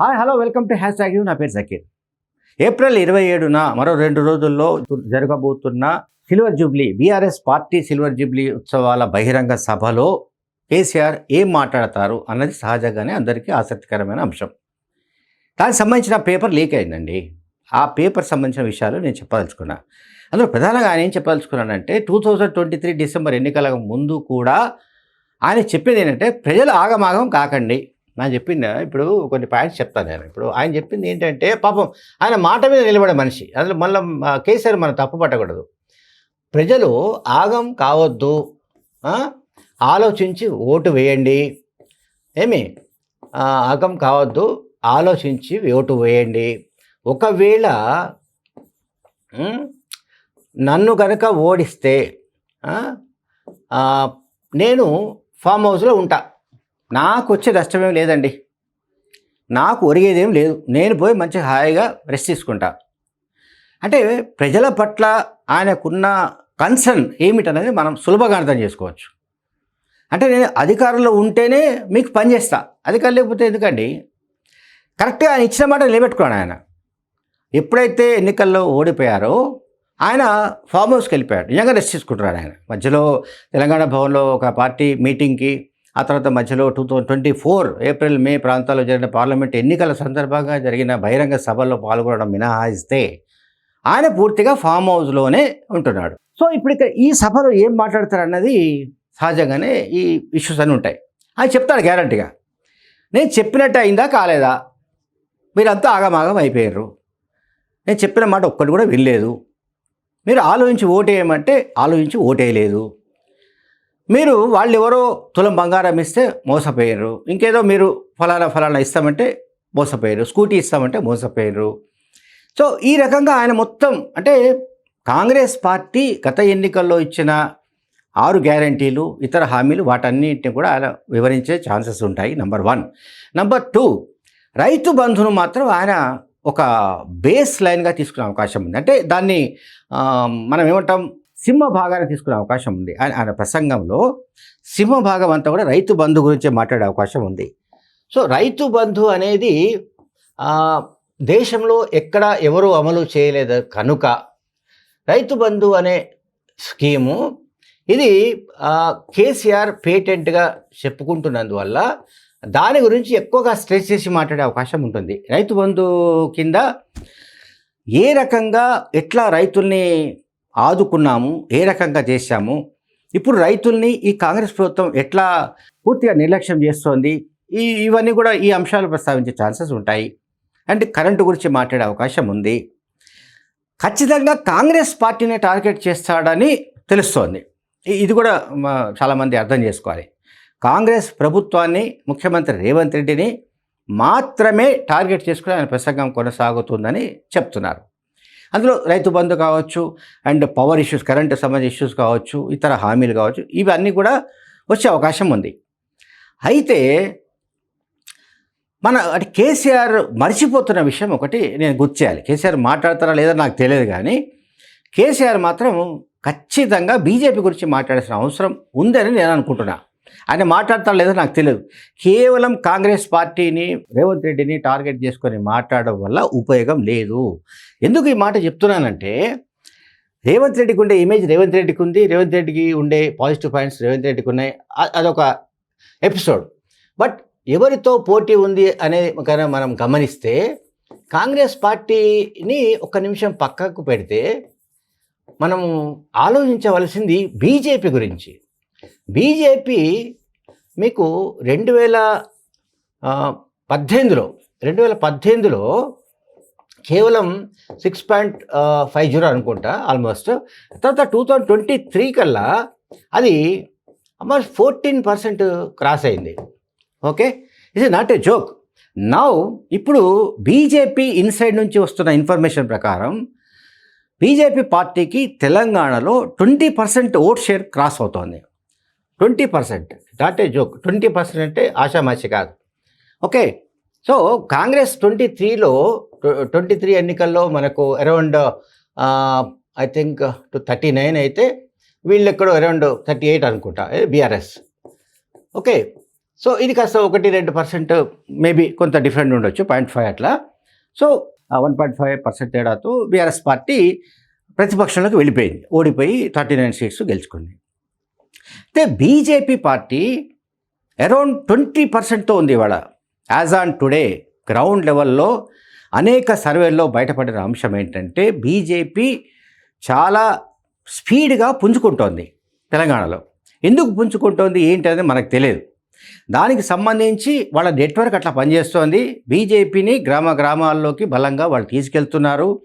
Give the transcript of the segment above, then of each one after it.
Hi hello welcome to hashtag you నా పేరు Zakir April ఇరవై ఏడున మరో రెండు రోజుల్లో జరగబోతున్న silver jubilee BRS party silver jubilee ఉత్సవాల బహిరంగ సభలో కేసీఆర్ ఏం మాట్లాడతారు అన్నది సహజంగానే అందరికీ ఆసక్తికరమైన అంశం. దానికి సంబంధించిన పేపర్ లీక్ అయిందండి. ఆ పేపర్ సంబంధించిన విషయాలు నేను చెప్పదలుచుకున్నా. అందులో ప్రధానంగా ఆయన ఏం చెప్పదలుచుకున్నానంటే two thousand twenty three December ఎన్నికల ముందు కూడా ఆయన చెప్పేది ఏంటంటే ప్రజలు ఆగమాగం కాకండి. నా చెప్పింది? ఇప్పుడు కొన్ని పాయింట్స్ చెప్తాను నేను. ఇప్పుడు ఆయన చెప్పింది ఏంటంటే పాపం ఆయన మాట మీద నిలబడే మనిషి. అందులో మళ్ళీ కేసీఆర్ మనం తప్పు పట్టకూడదు. ప్రజలు ఆగం కావద్దు ఆలోచించి ఓటు వేయండి. ఏమి? ఆగం కావద్దు ఆలోచించి ఓటు వేయండి. ఒకవేళ నన్ను కనుక ఓడిస్తే నేను ఫామ్ హౌస్లో ఉంటా. నాకు వచ్చే కష్టమేం లేదండి. నాకు ఒరిగేదేం లేదు. నేను పోయి మంచి హాయిగా రెస్ట్ తీసుకుంటా. అంటే ప్రజల పట్ల ఆయనకున్న కన్సర్న్ ఏమిటనేది మనం సులభంగా అర్థం చేసుకోవచ్చు. అంటే నేను అధికారంలో ఉంటేనే మీకు పనిచేస్తా అధికారం లేకపోతే ఎందుకండి? కరెక్ట్గా ఆయన ఇచ్చిన మాట నిలబెట్టుకున్నాడు ఆయన. ఎప్పుడైతే ఎన్నికల్లో ఓడిపోయారో ఆయన ఫామ్ హౌస్కి వెళ్ళిపోయాడు. నిజంగా రెస్ట్ తీసుకుంటున్నాడు ఆయన. మధ్యలో తెలంగాణ భవన్లో ఒక పార్టీ మీటింగ్కి ఆ తర్వాత మధ్యలో two thousand twenty four April May ప్రాంతాల్లో జరిగిన పార్లమెంట్ ఎన్నికల సందర్భంగా జరిగిన బహిరంగ సభల్లో పాల్గొనడం మినహాయిస్తే ఆయన పూర్తిగా ఫామ్ హౌస్లోనే ఉంటున్నాడు. సో ఇప్పుడు ఇక్కడ ఈ సభలో ఏం మాట్లాడతారు అన్నది సహజంగానే ఈ ఇష్యూస్ అన్నీ ఉంటాయి. ఆయన చెప్తాడు గ్యారంటీగా. నేను చెప్పినట్టు అయిందా కాలేదా? మీరంతా ఆగమాగం అయిపోయారు. నేను చెప్పిన మాట ఒక్కటి కూడా వినలేదు. మీరు ఆలోచించి ఓటేయమంటే ఆలోచించి ఓటేయలేదు మీరు వాళ్ళు ఎవరో తులం బంగారం ఇస్తే మోసపోయారు. ఇంకేదో మీరు ఫలానా ఫలానా ఇస్తామంటే మోసపోయారు. స్కూటీ ఇస్తామంటే మోసపోయారు. సో ఈ రకంగా ఆయన మొత్తం అంటే కాంగ్రెస్ పార్టీ గత ఎన్నికల్లో ఇచ్చిన ఆరు గ్యారంటీలు ఇతర హామీలు వాటన్నిటిని కూడా ఆయన వివరించే ఛాన్సెస్ ఉంటాయి. Number one. నెంబర్ టూ రైతు బంధును మాత్రం ఆయన ఒక బేస్ లైన్గా తీసుకునే అవకాశం ఉంది. అంటే దాన్ని మనం ఏమంటాం సింహ భాగాన్ని తీసుకునే అవకాశం ఉంది. ఆయన ఆయన ప్రసంగంలో సింహ భాగం అంతా కూడా రైతు బంధు గురించే మాట్లాడే అవకాశం ఉంది. సో రైతు బంధు అనేది దేశంలో ఎక్కడ ఎవరు అమలు చేయలేదు కనుక రైతు బంధు అనే స్కీము ఇది కేసీఆర్ పేటెంట్గా చెప్పుకుంటున్నందువల్ల దాని గురించి ఎక్కువగా స్ట్రెస్ చేసి మాట్లాడే అవకాశం ఉంటుంది. రైతు బంధు కింద ఏ రకంగా ఎట్లా రైతుల్ని ఆదుకున్నాము ఏ రకంగా చేశాము. ఇప్పుడు రైతుల్ని ఈ కాంగ్రెస్ ప్రభుత్వం ఎట్లా పూర్తిగా నిర్లక్ష్యం చేస్తోంది ఈ ఇవన్నీ కూడా ఈ అంశాలు ప్రస్తావించే ఛాన్సెస్ ఉంటాయి. అండ్ కరెంటు గురించి మాట్లాడే అవకాశం ఉంది. ఖచ్చితంగా కాంగ్రెస్ పార్టీని టార్గెట్ చేస్తాడని తెలుస్తోంది. ఇది కూడా చాలామంది అర్థం చేసుకోవాలి. కాంగ్రెస్ ప్రభుత్వాన్ని ముఖ్యమంత్రి రేవంత్ రెడ్డిని మాత్రమే టార్గెట్ చేసుకుని ఆయన ప్రసంగం కొనసాగుతుందని చెప్తున్నారు. అందులో రైతు బంధు కావచ్చు అండ్ పవర్ ఇష్యూస్ కరెంటు సంబంధించిన ఇష్యూస్ కావచ్చు ఇతర హామీలు కావచ్చు ఇవన్నీ కూడా వచ్చే అవకాశం ఉంది. అయితే మన అంటే కేసీఆర్ మర్చిపోతున్న విషయం ఒకటి నేను గుర్తు చేయాలి. కేసీఆర్ మాట్లాడతారా లేదా నాకు తెలియదు కానీ కేసీఆర్ మాత్రం ఖచ్చితంగా బీజేపీ గురించి మాట్లాడాల్సిన అవసరం ఉందని నేను అనుకుంటున్నా. ఆయన మాట్లాడతాడు లేదో నాకు తెలియదు కేవలం కాంగ్రెస్ పార్టీని రేవంత్ రెడ్డిని టార్గెట్ చేసుకొని మాట్లాడడం వల్ల ఉపయోగం లేదు. ఎందుకు ఈ మాట చెప్తున్నానంటే రేవంత్ రెడ్డికి ఉండే ఇమేజ్ రేవంత్ రెడ్డికి ఉంది రేవంత్ రెడ్డికి ఉండే పాజిటివ్ పాయింట్స్ రేవంత్ రెడ్డికి ఉన్నాయి. అదొక ఎపిసోడ్ బట్ ఎవరితో పోటీ ఉంది అనే మనం గమనిస్తే కాంగ్రెస్ పార్టీని ఒక నిమిషం పక్కకు పెడితే మనం ఆలోచించవలసింది బీజేపీ గురించి. బీజేపీ మీకు రెండు వేల పద్దెనిమిదిలో రెండు వేల పద్దెనిమిదిలో కేవలం సిక్స్ పాయింట్ ఫైవ్ జీరో అనుకుంటా ఆల్మోస్ట్. తర్వాత టూ థౌజండ్ ట్వంటీ త్రీ కల్లా అది ఆల్మోస్ట్ ఫోర్టీన్ పర్సెంట్ క్రాస్ అయింది. ఓకే? ఇది నాట్ ఏ జోక్ నౌ ఇప్పుడు బీజేపీ ఇన్సైడ్ నుంచి వస్తున్న ఇన్ఫర్మేషన్ ప్రకారం బీజేపీ పార్టీకి తెలంగాణలో twenty percent vote share cross అవుతోంది. Twenty percent. Not a joke twenty percent అంటే ఆషామాషి కాదు. ఓకే. సో కాంగ్రెస్ ట్వంటీ త్రీలో ట్వంటీ త్రీ ఎన్నికల్లో మనకు around I think to thirty nine అయితే వీళ్ళు ఎక్కడో అరౌండ్ థర్టీ ఎయిట్ అనుకుంటా బీఆర్ఎస్ ఓకే. సో ఇది కాస్త ఒకటి రెండు పర్సెంట్ మేబీ కొంత డిఫరెంట్ ఉండొచ్చు పాయింట్ ఫైవ్ అట్లా. So one point five percent తేడాతో బీఆర్ఎస్ పార్టీ ప్రతిపక్షంలోకి వెళ్ళిపోయింది. ఓడిపోయి థర్టీ నైన్ సీట్స్ గెలుచుకుంది. అయితే బీజేపీ పార్టీ అరౌండ్ ట్వంటీ పర్సెంట్తో ఉంది ఇవాళ. యాజ్ ఆన్ టుడే గ్రౌండ్ లెవెల్లో అనేక సర్వేల్లో బయటపడిన అంశం ఏంటంటే బీజేపీ చాలా స్పీడ్గా పుంజుకుంటోంది తెలంగాణలో. ఎందుకు పుంజుకుంటోంది? ఏంటనేది మనకు తెలియదు. దానికి సంబంధించి వాళ్ళ నెట్వర్క్ అట్లా పనిచేస్తోంది. బీజేపీని గ్రామ గ్రామాల్లోకి బలంగా వాళ్ళు తీసుకెళ్తున్నారు.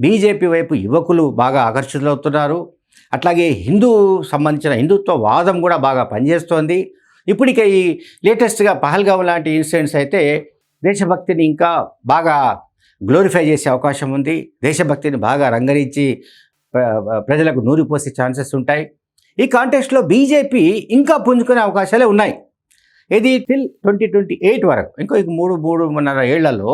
బీజేపీ వైపు యువకులు బాగా ఆకర్షితులవుతున్నారు. అట్లాగే హిందూ సంబంధించిన హిందుత్వ వాదం కూడా బాగా పనిచేస్తోంది. ఇప్పటికే ఈ లేటెస్ట్గా పహల్గాం లాంటి ఇన్సిడెంట్స్ అయితే దేశభక్తిని ఇంకా బాగా గ్లోరిఫై చేసే అవకాశం ఉంది. దేశభక్తిని బాగా రంగరించి ప్రజలకు నూరిపోసే ఛాన్సెస్ ఉంటాయి. ఈ కాంటెస్ట్లో బీజేపీ ఇంకా పుంజుకునే అవకాశాలే ఉన్నాయి. ఇది టిల్ ట్వంటీ ట్వంటీ ఎయిట్ వరకు. ఇంకో ఇంకో మూడు మూడున్నర ఏళ్ళలో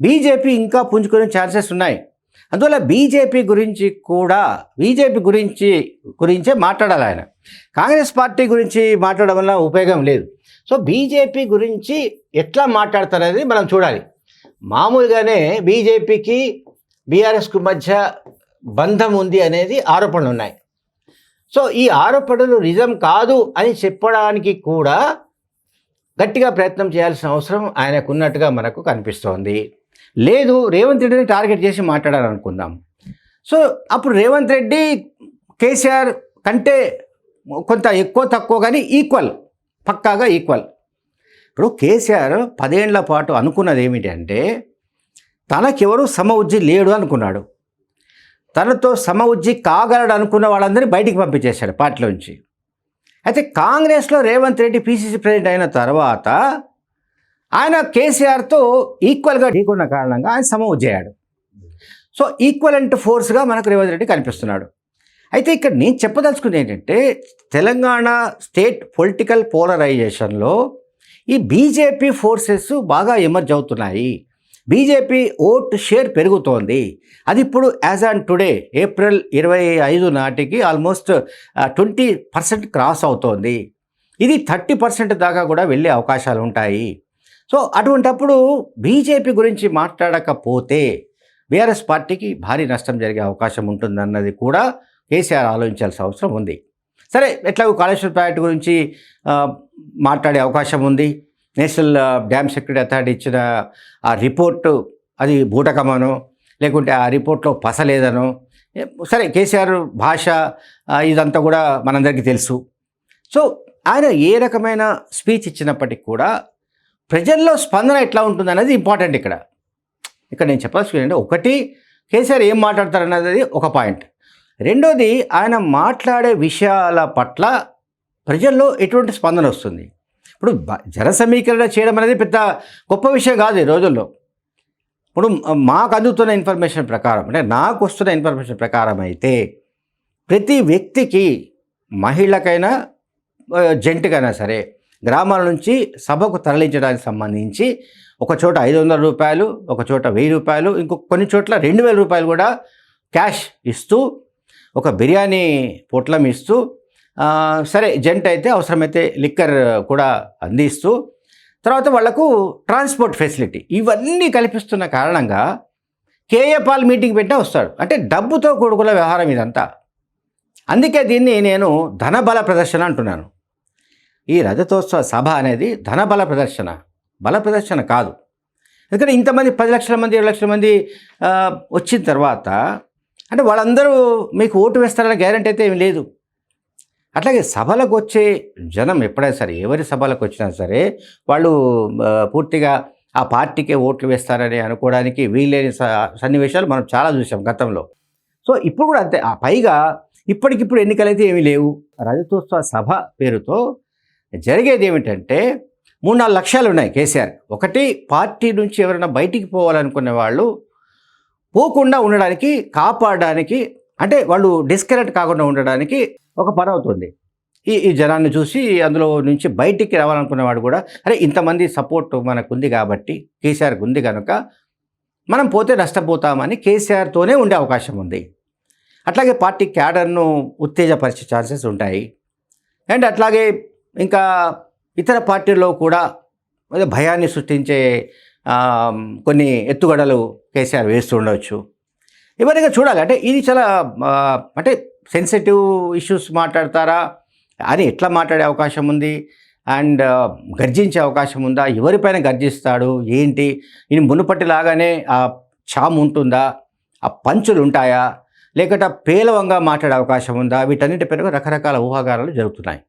బీజేపీ ఇంకా పుంజుకునే ఛాన్సెస్ ఉన్నాయి. అందువల్ల బీజేపీ గురించి కూడా బీజేపీ గురించి గురించే మాట్లాడాలి ఆయన. కాంగ్రెస్ పార్టీ గురించి మాట్లాడడం వల్ల ఉపయోగం లేదు. సో బీజేపీ గురించి ఎట్లా మాట్లాడతారనేది మనం చూడాలి. మామూలుగానే బీజేపీకి బీఆర్ఎస్కు మధ్య బంధం ఉంది అనేది ఆరోపణలు ఉన్నాయి. సో ఈ ఆరోపణలు నిజం కాదు అని చెప్పడానికి కూడా గట్టిగా ప్రయత్నం చేయాల్సిన అవసరం ఆయనకు ఉన్నట్టుగా మనకు కనిపిస్తోంది. లేదు రేవంత్ రెడ్డిని టార్గెట్ చేసి మాట్లాడాలనుకుందాం. సో అప్పుడు రేవంత్ రెడ్డి కేసీఆర్ కంటే కొంత ఎక్కువ తక్కువ కానీ ఈక్వల్ పక్కాగా ఈక్వల్. ఇప్పుడు కేసీఆర్ పదేళ్ళ పాటు అనుకున్నది ఏమిటంటే తనకెవరు సమ ఉజ్జి లేడు అనుకున్నాడు. తనతో సమ ఉజ్జి కాగలడు అనుకున్న వాళ్ళందరినీ బయటికి పంపించేశాడు పార్టీలోంచి. అయితే కాంగ్రెస్లో రేవంత్ రెడ్డి పీసీసీ ప్రెసిడెంట్ అయిన తర్వాత ఆయన కేసీఆర్తో ఈక్వల్గా ఢీకున్న కారణంగా ఆయన సమవుజ్జయ్యాడు సో ఈక్వలెంట్ ఫోర్స్గా మనకు రేవంత్ రెడ్డి కనిపిస్తున్నాడు. అయితే ఇక్కడ నేను చెప్పదలుచుకుంది ఏంటంటే తెలంగాణ స్టేట్ పొలిటికల్ పోలరైజేషన్లో ఈ బీజేపీ ఫోర్సెస్ బాగా ఎమర్జ్ అవుతున్నాయి. బీజేపీ ఓట్ షేర్ పెరుగుతోంది. అది ఇప్పుడు యాజ్ ఆన్ టుడే ఏప్రిల్ ఇరవై ఐదు నాటికి ఆల్మోస్ట్ ట్వంటీ పర్సెంట్ క్రాస్ అవుతోంది. ఇది థర్టీ పర్సెంట్ దాకా కూడా వెళ్ళే అవకాశాలు ఉంటాయి. సో అటువంటప్పుడు బీజేపీ గురించి మాట్లాడకపోతే బీఆర్ఎస్ పార్టీకి భారీ నష్టం జరిగే అవకాశం ఉంటుందన్నది కూడా కేసీఆర్ ఆలోచించాల్సిన అవసరం ఉంది. సరే ఎట్లాగో కాళేశ్వర ప్రాజెక్టు గురించి మాట్లాడే అవకాశం ఉంది. నేషనల్ డ్యామ్ సెక్యూరిటీ అథారిటీ ఇచ్చిన ఆ రిపోర్టు అది బూటకమనో లేకుంటే ఆ రిపోర్ట్లో పసలేదనో సరే కేసీఆర్ భాష ఇదంతా కూడా మనందరికీ తెలుసు. సో ఆయన ఏ రకమైన స్పీచ్ ఇచ్చినప్పటికీ కూడా ప్రజల్లో స్పందన ఎట్లా ఉంటుంది అనేది ఇంపార్టెంట్ ఇక్కడ. ఇక్కడ నేను చెప్పాల్సింది ఒకటి కేసీఆర్ ఏం మాట్లాడతారన్నది ఒక పాయింట్ రెండోది ఆయన మాట్లాడే విషయాల పట్ల ప్రజల్లో ఎటువంటి స్పందన వస్తుంది? ఇప్పుడు జన సమీకరణ చేయడం అనేది పెద్ద గొప్ప విషయం కాదు ఈ రోజుల్లో. ఇప్పుడు మాకు అందుతున్న ఇన్ఫర్మేషన్ ప్రకారం అంటే నాకు వస్తున్న ఇన్ఫర్మేషన్ ప్రకారం అయితే ప్రతి వ్యక్తికి మహిళకైనా జెంట్కైనా జంటకైనా సరే గ్రామాల నుంచి సభకు తరలించడానికి సంబంధించి ఒక చోట ఐదు వందల రూపాయలు ఒక చోట వెయ్యి రూపాయలు ఇంకొక కొన్ని చోట్ల రెండు వేల రూపాయలు కూడా క్యాష్ ఇస్తూ ఒక బిర్యానీ పొట్లం ఇస్తూ సరే జంట్ అయితే అవసరమైతే లిక్కర్ కూడా అందిస్తూ తర్వాత వాళ్ళకు ట్రాన్స్పోర్ట్ ఫెసిలిటీ. ఇవన్నీ కల్పిస్తున్న కారణంగా కేఏ పాల్ మీటింగ్ పెట్టినా వస్తాడు. అంటే డబ్బుతో కూడుకున్న వ్యవహారం ఇదంతా. అందుకే దీన్ని నేను ధనబల ప్రదర్శన అంటున్నాను. ఈ రజతోత్సవ సభ అనేది ధనబల ప్రదర్శన బల ప్రదర్శన కాదు. ఎందుకంటే ఇంతమంది పది లక్షల మంది ఏడు లక్షల మంది వచ్చిన తర్వాత అంటే వాళ్ళందరూ మీకు ఓటు వేస్తారనే గ్యారంటీ అయితే ఏమి లేదు. అట్లాగే సభలకు వచ్చే జనం ఎప్పుడైనా సరే ఎవరి సభలకు వచ్చినా సరే వాళ్ళు పూర్తిగా ఆ పార్టీకే ఓట్లు వేస్తారని అనుకోవడానికి వీల్లేని స- సన్నివేశాలు మనం చాలా చూసాం గతంలో. సో ఇప్పుడు కూడా అంతే. ఆ పైగా ఇప్పటికిప్పుడు ఎన్నికలైతే ఏమీ లేవు. రజతోత్సవ సభ పేరుతో జరిగేది ఏమిటంటే మూడు నాలుగు లక్ష్యాలు ఉన్నాయి కేసీఆర్. ఒకటి పార్టీ నుంచి ఎవరైనా బయటికి పోవాలనుకునే వాళ్ళు పోకుండా ఉండడానికి కాపాడడానికి అంటే వాళ్ళు డిస్కనెక్ట్ కాకుండా ఉండడానికి ఒక పని అవుతుంది. ఈ ఈ జనాన్ని చూసి అందులో నుంచి బయటికి రావాలనుకునేవాడు కూడా అరే ఇంతమంది సపోర్ట్ మనకు ఉంది కాబట్టి కేసీఆర్కి ఉంది కనుక మనం పోతే నష్టపోతామని కేసీఆర్తోనే ఉండే అవకాశం ఉంది. అట్లాగే పార్టీ క్యాడర్ను ఉత్తేజపరిచే ఛాన్సెస్ ఉంటాయి. అండ్ అట్లాగే ఇంకా ఇతర పార్టీల్లో కూడా అదే భయాన్ని సృష్టించే కొన్ని ఎత్తుగడలు కేసీఆర్ వేస్తుండవచ్చు ఇవన్నీ చూడాలి. అంటే ఇది చాలా అంటే సెన్సిటివ్ ఇష్యూస్ మాట్లాడతారా? అని ఎట్లా మాట్లాడే అవకాశం ఉంది? అండ్ గర్జించే అవకాశం ఉందా? ఎవరిపైన గర్జిస్తాడు? ఏంటి? ఇది మునుపటిలాగానే ఆ చాము ఉంటుందా? ఆ పంచులు ఉంటాయా? లేకపోతే పేలవంగా మాట్లాడే అవకాశం ఉందా? వీటన్నిటిపైన రకరకాల ఊహాగానాలు జరుగుతున్నాయి.